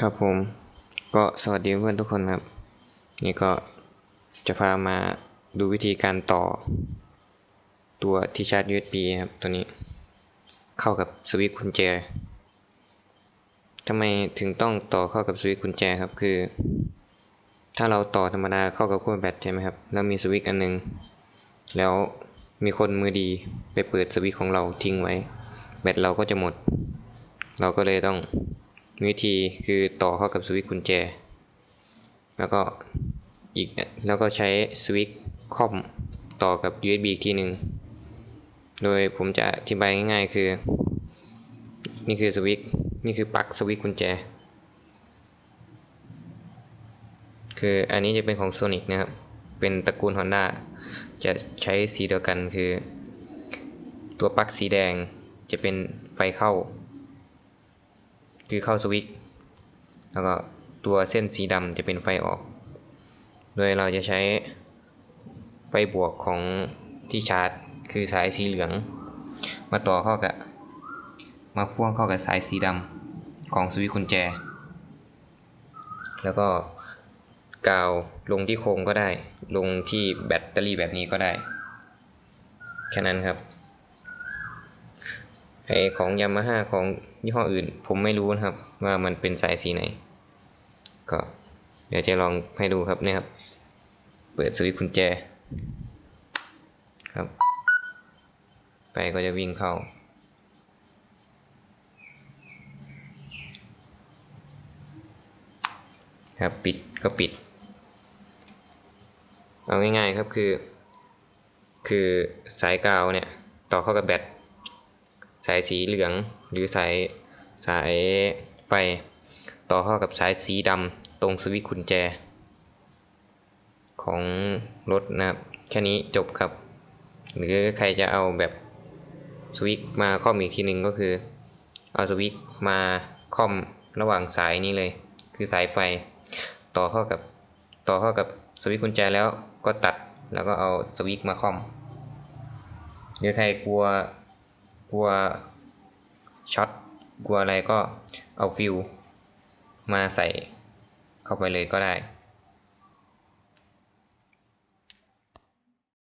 ครับผม ก็สวัสดีเพื่อนทุกคนครับ นี่ก็จะพามาดูวิธีการต่อ ตัวที่ชาร์จ USB ครับตัวนี้ เข้ากับสวิตช์กุญแจทำไมถึงต้องต่อเข้ากับสวิตช์กุญแจครับคือ ถ้าเราต่อธรรมดาเข้ากับขั้วแบตใช่ไหมครับแล้วมีสวิตช์อันหนึง แล้วมีคนมือดีไปเปิดสวิตช์ของเราทิ้งไว้ แบตเราก็จะหมด เราก็เลยต้อง วิธีคือต่อเข้ากับสวิตช์กุญแจ แล้วก็อีกแล้วก็ใช้สวิตช์คอมต่อกับ USB อีกทีหนึ่งโดยผมจะอธิบายง่ายๆคือ นี่คือสวิตช์นี่คือปลั๊กสวิตช์กุญแจ คืออันนี้จะเป็นของ Sonic นะครับ เป็นตระกูล Honda จะใช้สีเดียวกันคือ ตัวปลั๊กสีแดงจะเป็นไฟเข้า คือเข้าสวิตช์แล้วก็ตัวเส้นสีดำจะเป็นไฟออก โดยเราจะใช้ไฟบวกของที่ชาร์จ คือสายสีเหลือง มาต่อเข้ากับ มาพ่วงเข้ากับสายสีดำของสวิตช์กุญแจ แล้วก็กาวลงที่โครงก็ได้ ลงที่แบตเตอรี่แบบนี้ก็ได้ แค่นั้นครับ ไอของยามาฮ่าของยี่ห้ออื่น ผมไม่รู้นะครับ ว่ามันเป็นสายสีไหน ก็เดี๋ยวจะลองให้ดูครับเนี่ยครับ เปิดสวิตช์กุญแจ ครับไฟก็จะวิ่งเข้าครับปิดก็ปิด เอาง่ายๆครับคือ คือสายกาวเนี่ย ต่อเข้ากับแบต สายสีเหลืองหรือสายสายไฟ ต่อเข้ากับสายสีดำตรงสวิตช์กุญแจ ของรถนะครับ แค่นี้จบครับ หรือใครจะเอาแบบสวิตช์มาครอบอีกทีหนึ่งก็คือ เอาสวิตช์มาครอบระหว่างสายนี้เลย คือสายไฟ ต่อเข้ากับต่อเข้ากับสวิตช์กุญแจแล้วก็ตัดแล้วก็เอาสวิตช์มาครอบหรือใครกลัว กลัวช็อตกลัวอะไรก็เอาฟิวมาใส่เข้าไปเลยก็ได้